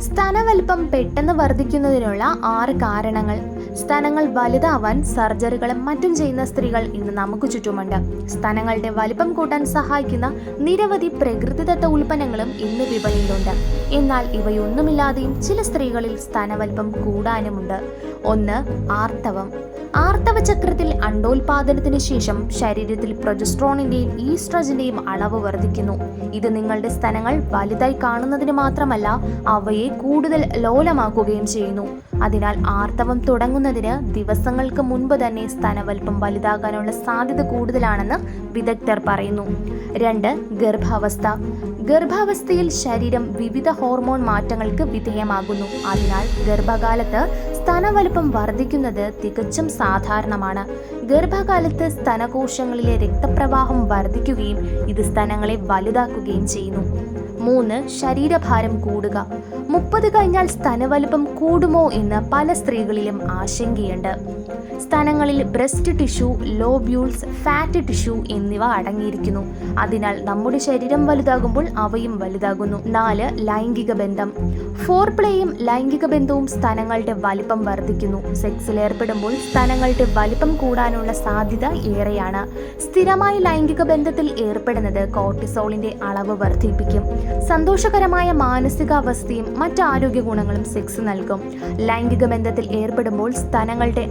സ്തനവലിപ്പം പെട്ടെന്ന് വർദ്ധിക്കുന്നതിനുള്ള ആറ് കാരണങ്ങൾ. സ്തനങ്ങൾ വലുതാവാൻ സർജറികളും മറ്റും ചെയ്യുന്ന സ്ത്രീകൾ ഇന്ന് നമുക്ക് ചുറ്റുമുണ്ട്. സ്തനങ്ങളുടെ വലിപ്പം കൂട്ടാൻ സഹായിക്കുന്ന നിരവധി പ്രകൃതിദത്ത ഉൽപ്പന്നങ്ങളും ഇന്ന് വിപണിയിലുണ്ട്. എന്നാൽ ഇവയൊന്നുമില്ലാതെയും ചില സ്ത്രീകളിൽ സ്തനവലിപ്പം കൂടാനുമുണ്ട്. ഒന്ന് ആർത്തവം. ആർത്തവ ചക്രത്തിൽ അണ്ടോൽപാദനത്തിന് ശേഷം ശരീരത്തിൽ പ്രൊജസ്ട്രോണിന്റെയും ഈസ്ട്രജിന്റെയും അളവ് വർദ്ധിക്കുന്നു. ഇത് നിങ്ങളുടെ സ്തനങ്ങൾ വലുതായി കാണുന്നതിന് മാത്രമല്ല അവയെ കൂടുതൽ ലോലമാക്കുകയും ചെയ്യുന്നു. അതിനാൽ ആർത്തവം തുടങ്ങുന്നതിന് ദിവസങ്ങൾക്ക് മുൻപ് തന്നെ സ്തനവൽപ്പം വലുതാകാനുള്ള സാധ്യത കൂടുതലാണെന്ന് വിദഗ്ധർ പറയുന്നു. രണ്ട് ഗർഭാവസ്ഥ. ഗർഭാവസ്ഥയിൽ ശരീരം വിവിധ ഹോർമോൺ മാറ്റങ്ങൾക്ക് വിധേയമാകുന്നു. അതിനാൽ ഗർഭകാലത്ത് സ്തനവലുപ്പം വർദ്ധിക്കുന്നത് തികച്ചും സാധാരണമാണ്. ഗർഭകാലത്ത് സ്തനകോശങ്ങളിലെ രക്തപ്രവാഹം വർദ്ധിക്കുകയും ഇത് സ്തനങ്ങളെ വലുതാക്കുകയും ചെയ്യുന്നു. മൂന്ന് ശരീരഭാരം കൂടുക. മുപ്പത് കഴിഞ്ഞാൽ സ്തനവലുപ്പം കൂടുമോ എന്ന് പല സ്ത്രീകളിലും ആശങ്കയുണ്ട്. സ്തനങ്ങളിൽ breast tissue lobules fat tissue എന്നിവ അടങ്ങിയിരിക്കുന്നു. അതിനാൽ നമ്മുടെ ശരീരം വലുതാകുമ്പോൾ അവയും വലുതാകുന്നു. നാല് ലൈംഗിക ബന്ധം. ഫോർ പ്ലേയും ലൈംഗിക ബന്ധവും സ്തനങ്ങളുടെ വലിപ്പം വർദ്ധിക്കുന്നു. സെക്സിൽ ഏർപ്പെടുമ്പോൾ സ്തനങ്ങളുടെ വലിപ്പം കൂടാനുള്ള സാധ്യത ഏറെയാണ്. സ്ഥിരമായി ലൈംഗിക ബന്ധത്തിൽ ഏർപ്പെടുന്നത് കോർട്ടിസോളിന്റെ അളവ് വർദ്ധിപ്പിക്കും. സന്തോഷകരമായ മാനസികാവസ്ഥയും മറ്റ് ആരോഗ്യ ഗുണങ്ങളും സെക്സ് നൽകും. ലൈംഗിക ബന്ധത്തിൽ ഏർപ്പെടുമ്പോൾ സ്തനങ്ങളുടെ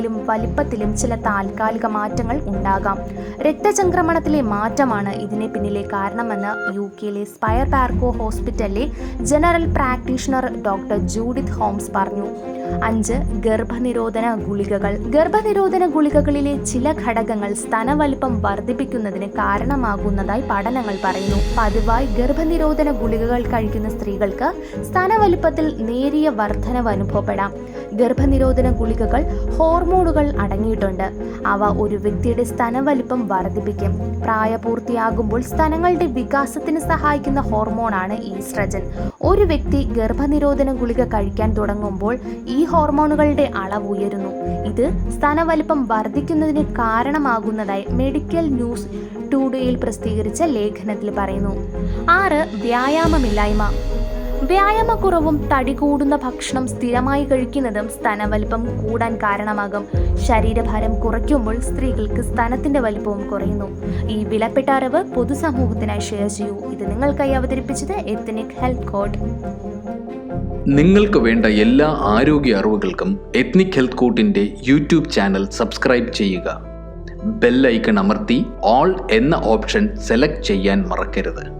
ആകൃതിയിലും വലിപ്പത്തിലും ചില താൽക്കാലിക മാറ്റങ്ങൾ ഉണ്ടാകാം. രക്തചംക്രമണത്തിലെ മാറ്റമാണ് ഇതിന് പിന്നിലെ കാരണമെന്ന് യു കെയിലെ സ്പയർ പാർക്കോ ഹോസ്പിറ്റലിലെ general practitioner doctor Judith Holmes പറഞ്ഞു. അഞ്ച് ഗർഭനിരോധന ഗുളികകൾ. ഗർഭനിരോധന ഗുളികകളിലെ ചില ഘടകങ്ങൾ സ്തനവലിപ്പം വർദ്ധിപ്പിക്കുന്നതിന് കാരണമാകുന്നതായി പഠനങ്ങൾ പറയുന്നു. പതിവായി ഗർഭനിരോധന ഗുളികകൾ കഴിക്കുന്ന സ്ത്രീകൾക്ക് സ്തനവലിപ്പത്തിൽ നേരിയ വർധനവ് അനുഭവപ്പെടാം. ഗർഭനിരോധന ഗുളികകൾ ഹോർമോണുകൾ അടങ്ങിയിട്ടുണ്ട്. അവ ഒരു വ്യക്തിയുടെ സ്തനവലിപ്പം വർദ്ധിപ്പിക്കും. പ്രായപൂർത്തിയാകുമ്പോൾ സ്തനങ്ങളുടെ വികാസത്തിന് സഹായിക്കുന്ന ഹോർമോണാണ് ഈസ്ട്രജൻ. ഒരു വ്യക്തി ഗർഭനിരോധന ഗുളിക കഴിക്കാൻ തുടങ്ങുമ്പോൾ ഈ ഹോർമോണുകളുടെ അളവ് ഉയരുന്നു. ഇത് സ്തനവലിപ്പം വർദ്ധിക്കുന്നതിന് കാരണമാകുന്നതായി മെഡിക്കൽ ന്യൂസ് ടുഡേയിൽ പ്രസിദ്ധീകരിച്ച ലേഖനത്തിൽ പറയുന്നു. ആറ് വ്യായാമമില്ലായ്മ. വ്യായാമക്കുറവും തടി കൂടുന്ന ഭക്ഷണം സ്ഥിരമായി കഴിക്കുന്നതും സ്തനവലിപ്പം കൂടാൻ കാരണമാകും. ശരീരഭാരം കുറയ്ക്കുമ്പോൾ സ്ത്രീകൾക്ക് സ്തനത്തിന്റെ വലിപ്പവും കുറയുന്നു. ഈ വിലപ്പെട്ട അറിവ് പൊതുസമൂഹത്തിനായി ഷെയർ ചെയ്യൂ. ഇത് നിങ്ങൾക്കായി അവതരിപ്പിച്ചത് എത്തനിക് ഹെൽത്ത് കോഡ് നിങ്ങൾക്ക് വേണ്ട എല്ലാ ആരോഗ്യ അറിവുകൾക്കും എത്നിക് ഹെൽത്ത് കോട്ടിന്റെ യൂട്യൂബ് ചാനൽ സബ്സ്ക്രൈബ് ചെയ്യുക. ബെല്ലൈക്കൺ അമർത്തി ഓൾ എന്ന ഓപ്ഷൻ സെലക്ട് ചെയ്യാൻ മറക്കരുത്.